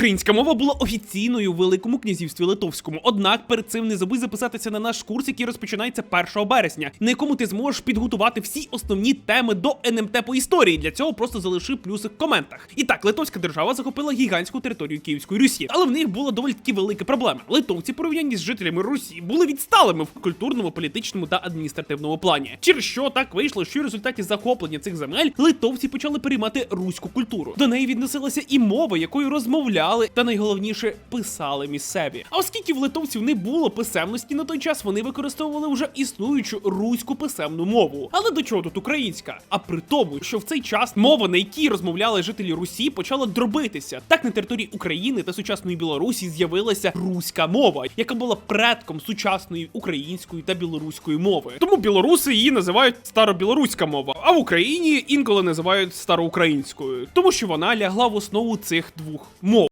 Українська мова була офіційною в Великому князівстві Литовському. Однак перед цим не забудь записатися на наш курс, який розпочинається 1 березня, на якому ти зможеш підготувати всі основні теми до НМТ по історії. Для цього просто залиши плюсик в коментах. І так, литовська держава захопила гігантську територію Київської Русі, але в них була доволі таки велика проблема. Литовці, порівнянні з жителями Русі, були відсталими в культурному, політичному та адміністративному плані. Через що так вийшло, що в результаті захоплення цих земель литовці почали переймати руську культуру. До неї відносилася і мова, якою розмовляли, та найголовніше писали місцеві. А оскільки в литовців не було писемності на той час, вони використовували вже існуючу руську писемну мову. Але до чого тут українська? А при тому, що в цей час мова, на якій розмовляли жителі Русі, почала дробитися. Так на території України та сучасної Білорусі з'явилася руська мова, яка була предком сучасної української та білоруської мови. Тому білоруси її називають старобілоруська мова, а в Україні інколи називають староукраїнською, тому що вона лягла в основу цих двох мов.